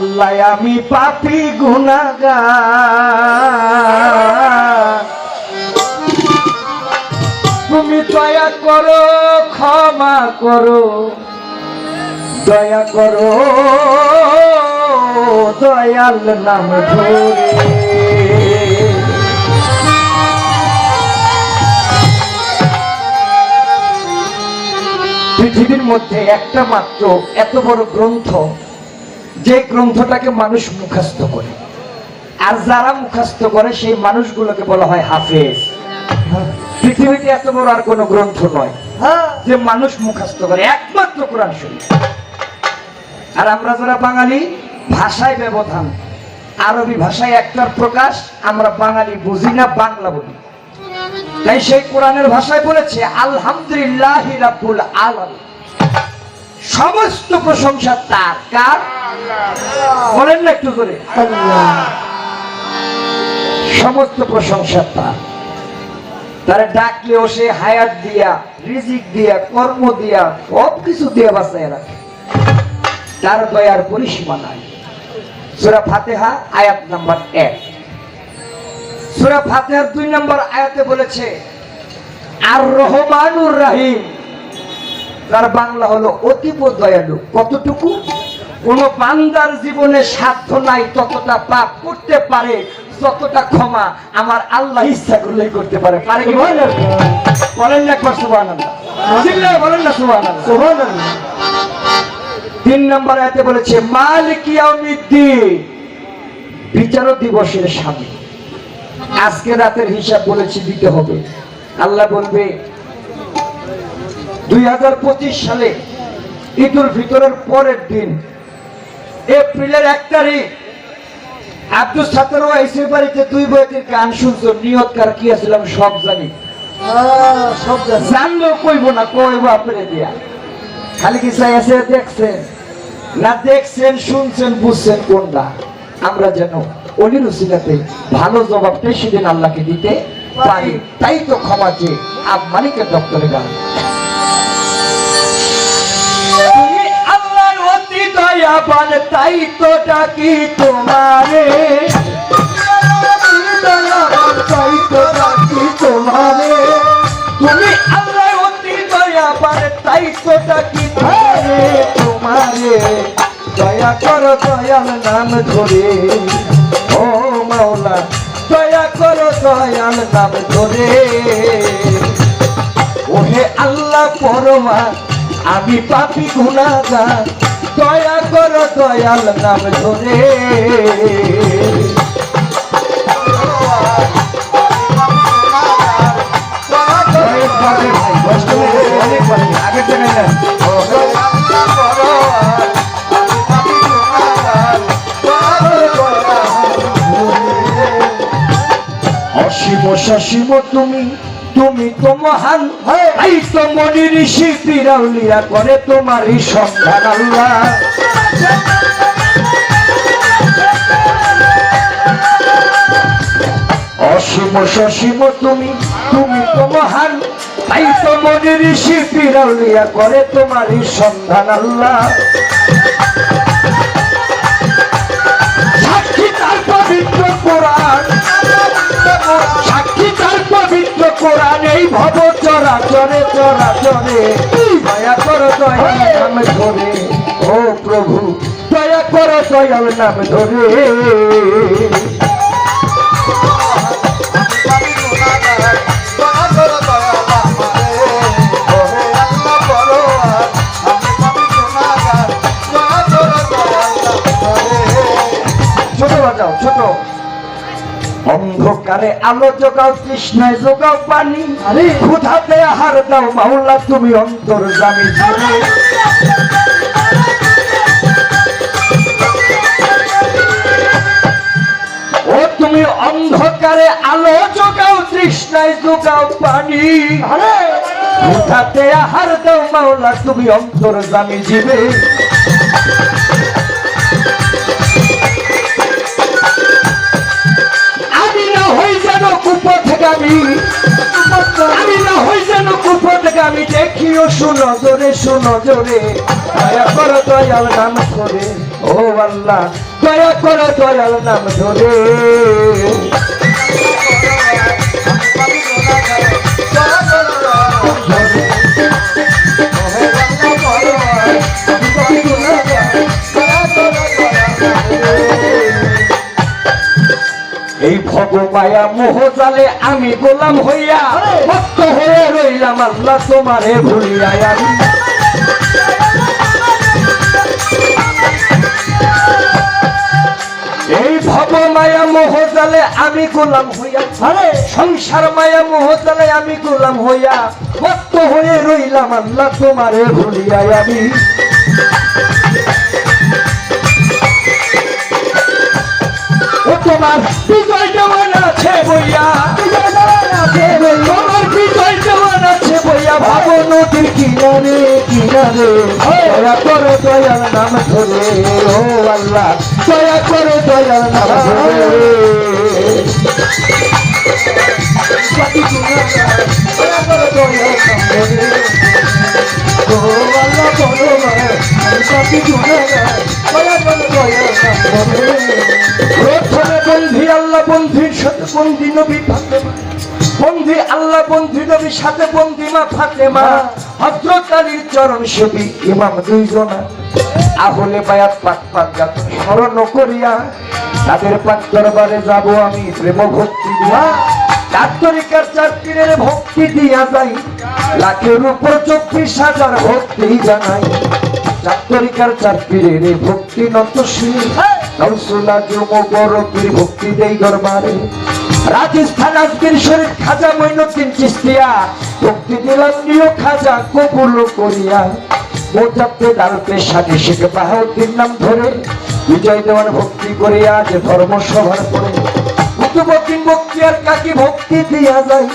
আল্লাহ, আমি পাপি গুনাগা তুমি দয়া করো, ক্ষমা করো, দয়া করো, দয়াল নাম ধরে। পৃথিবীর মধ্যে একটা মাত্র এত বড় গ্রন্থ যে গ্রন্থটাকে মানুষ মুখস্থ করে। আর যারা মুখস্থ করে, সেই মানুষগুলোকে বলা হয় হাফেজ। পৃথিবীতে এত বড় আর কোনো গ্রন্থ নয় যে মানুষ মুখস্থ করে, একমাত্র কোরআন শরীফ। আর আমরা যারা বাঙালি, ভাষায় ব্যবধান। আরবি ভাষায় একটার প্রকাশ, আমরা বাঙালি বুঝি না, বাংলা বলি। তাই সেই কোরআনের ভাষায় বলেছে, আলহামদুলিল্লাহ আলামিন। সমস্ত প্রশংসা তার। কার? বলেন না একটু করে। সমস্ত প্রশংসা তার। তারা ডাকলেও সে হায়াত দিয়া, রিজিক দিয়া, কর্ম দিয়া সব কিছু দিয়ে বাঁচায় রাখে। তার দয়ার পরিসীমা নাই। সুরা ফাতেহা, আয়াত নাম্বার এক। সুরা ফাতেহার দুই নম্বর আয়াতে বলেছে, আর রহমানুর রাহিম। তার বাংলা হলো অতীব দয়ালু। কতটুকু? কোন বান্দার জীবনে সাধ্য নাই ততটা পাপ করতে পারে যতটা ক্ষমা আমার আল্লাহ ইচ্ছা করলে করতে পারে। পারে কি বলেন? বলেন না একবার সুবাহ বলেন না সুবাহ তিন নম্বর আয়াতে বলেছে মালিক ইয়াউমিদ্দিন বিচার দিবসের স্বামী। আজকে রাতের হিসাব বলেছি দিতে হবে। আল্লাহ বলবে দুই হাজার পঁচিশ সালে ঈদুল ফিতরের পরের দিন এপ্রিলের এক তারিখ আব্দুল বাড়িতে দুই বইটির গান শুনছো নিয়তকার কি আসলাম সব জানি। সব জানি। জানলো কইব না কইব আপনি দিয়া। খালি কি চাই আছে দেখছেন? না দেখছেন শুনছেন বুঝছেন কোনটা? আমরা যেন অলির উসিলাতে ভালো জবাবটা সেদিন আল্লাহকে দিতে পারি। তাই তো ক্ষমা চেয়ে আপ মালিকের দপ্তরে গান দয়াবান তাই তো ডাকি তোমারে। তাই তো ডাকি তোমারে। দয়া করো, দয়াল নাম ধরে। ও মাওলা, দয়া করো, দয়াল নাম ধরে। ওহে আল্লাহ পরমা, আমি পাপি করো দয়াল নাম ধরে। আগের জায়গায়। অসীম সসীম তুমি তুমি তো মহান। এই তো মনি ঋষি পিরাউলিয়া করে তোমারই সন্ধান আল্লাহ অসীম সসীম তুমি তুমি তো তাই তো মনি ঋষি পিরাউলিয়া করে তোমারই সন্ধান আল্লাহ। সাক্ষী তার পবিত্র কোরআন। সাক্ষী তার পবিত্র কোরআন ভব চরা চরে চরা চরে, দয়া করো দয়াল নাম ধরে। ও প্রভু, দয়া করো দয়াল নাম ধরে। অন্ধকারে আলো জোগাও তৃষ্ণায় জোগাও পানি। আরে। ক্ষুধাতে আহার দাও মাওলা তুমি অন্তর জানি। ও তুমি অন্ধকারে আলো জোগাও তৃষ্ণায় জোগাও পানি। আরে। ক্ষুধাতে আহার দাও মাওলা তুমি অন্তর জানি জীবে। হই যেন কুপথগামী আমি না হই যেন কুপথগামী দেখিও, শুনো, জোরে শুনো, জোরে। দয়া করো দয়াল নাম ধরে ও আল্লাহ, দয়া করো দয়াল নাম ধরে ভগমায়া মোহ জালে আমি গোলাম হইয়া ভক্ত হয়ে রইলাম আল্লাহ তোমারে ভুলিয়া আমি। এই ভব মায়া মোহ জালে আমি গোলাম হইয়া সংসার মায়া মোহ জালে আমি গোলাম হইয়া ভক্ত হয়ে রইলাম আল্লাহ তোমারে ভুলিয়া আমি। তোমার বইয়া, তোমার বিজয় দেওয়ান আছে বইয়া? ভাবো নদীর কিনারে কিনারে। দয়া করো দয়াল নাম ধরে, ও আল্লাহ, দয়া করো দয়াল নাম ধরে। দয়া করো দয়াল নাম ধরে। প্রথমে বন্ধি, আল্লাহ সাথে নবী আল্লাহ নবীর সাথে মা ফাতেমা। হজরত আলীর চরণ সেবী ইমাম দুইজনা। আহলে পাক পাক গাত স্মরণ করিয়া তাদের পাক দরবারে যাব আমি প্রেম ভক্তি দিয়া। চার তরিকার চার ভক্তি দিয়া যাই, লাখের উপর চব্বিশ হাজার ভক্তি জানাই। চার তরিকার চার ভক্তি নতশীল ভক্তি দেই দরবারে। রাজস্থান আজকের শরীর খাজা মইনুদ্দিন চিস্তিয়া। ভক্তি দিলাম নিও খাজা কবুল করিয়া। বাহাউদ্দিন নাম ধরে। বিজয় দেওয়ান ভক্তি করিয়া যে ধর্ম সভার করে কাকি ভক্তি দিয়া যায়।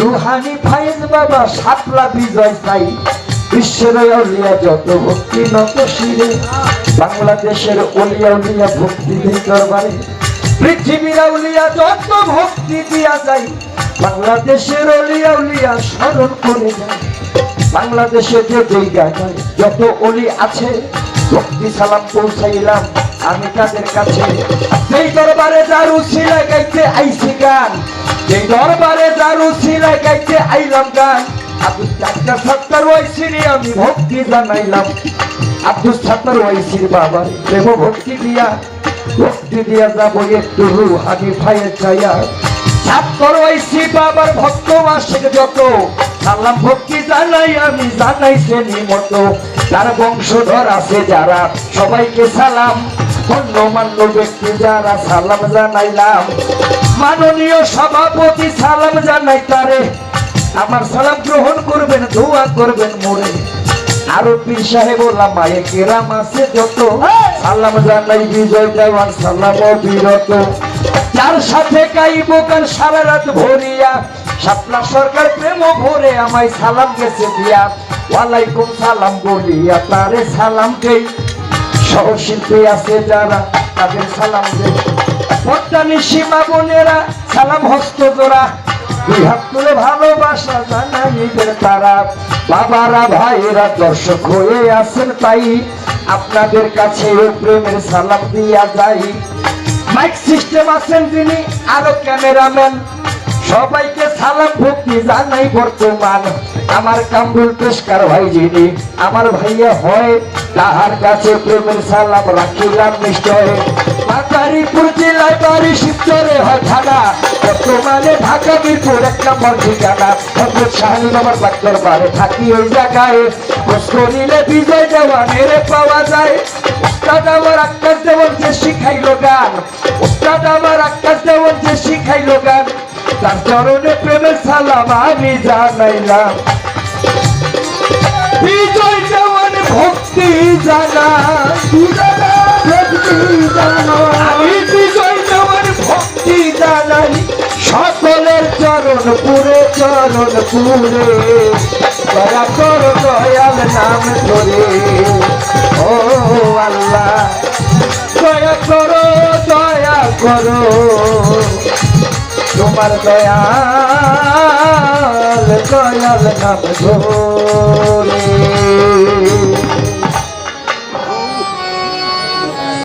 রুহানি ফাইজ বাবা সাতলা বিজয় চাই। বিশ্বের যত ভক্তি নত শিরে। বাংলাদেশের অলিয়া উলিয়া ভক্তি দরবারে, পৃথিবীর উলিয়া যত ভক্তি দিয়া যায়, বাংলাদেশের অলিয়া উলিয়া স্মরণ করে যায়। বাংলাদেশে যে জায়গায় যত অলি আছে, ভক্তি সালাম পৌঁছাইলাম আমি তাদের কাছে। সেই দরবারে দারু সিলাই গাইতে আইছি গান সেই দরবারে দারু সিলাই গাইতে আইলাম গান আব্দুল চাচা সত্তর ওয়াইসিরি আমি ভক্তি জানাইলাম। আব্দুল সত্তর ওয়াইসির বাবার প্রেম ভক্তি দিয়া ভক্তি দিয়া যাব একটু রুহানি ভাইয়ের চাইয়া ছাত্র ওইসি বাবার ভক্ত মাসিক যত। সালাম ভক্তি জানাই, আমি জানাই শ্রেণি মতো তার বংশধর আছে যারা, সবাইকে সালাম। গণ্যমান্য ব্যক্তি যারা, সালাম জানাইলাম। মাননীয় সভাপতি, সালাম জানাই তারে। আমার সালাম গ্রহণ করবেন, দোয়া করবেন মোরে। আরও পীর সাহেব মায়ে কেরাম আছে যত। সালাম জানাই বিজয় দেওয়ান সালাম বিরত যার সাথে গাইব গান সারা রাত ভরিয়া শাপলা সরকার প্রেম ভরে আমায় সালাম গেছে দিয়া। ওয়ালাইকুম সালাম বলিয়া তারে সালাম দেই। সহশিল্পী আছে যারা তাদের সালাম দেই। পদ্মানি সীমা বোনেরা সালাম হস্ত জোড়া। বাবারা দর্শক হয়ে তাই আপনাদের কাছে প্রেমের সালাম দিয়া যাই। মাইক সিস্টেম আছেন আরও ক্যামেরাম্যান। সবাইকে সালাম ভক্তি জানাই বর্তমান। আমার কামরুল পেশকার ভাই যিনি, আমার ভাইয়া হয়, তাহার কাছে প্রেমের সালাম রাখিলাম নিশ্চয়। মাতারিপুর জেলায় বাড়ি শিবচরে হয় থানা। বর্তমানে ঢাকা মিরপুর এক নম্বর ঠিকানা হজরত শাহিন আমার ডাক্তার বারে থাকি ওই জায়গায়। খোঁজ করিলে বিজয় দেওয়ানের পাওয়া যায়। উস্তাদ আমার আকাশ দেওয়ান যে শিখাইলো গান। উস্তাদ আমার আকাশ দেওয়ান যে শিখাইলো গান। তার চরণে প্রেমের সালাম আমি জানাইলাম। বিজয় জানা ভক্তি জানা আমি বিজয় দেওয়ান ভক্তি জানাই সকলের চরণ পুরে চরণ পুরে দয়া কর দয়াল নাম ধরে ও আল্লাহ দয়া করো দয়া করো তোমার দয়াল দয়াল নাম ধরে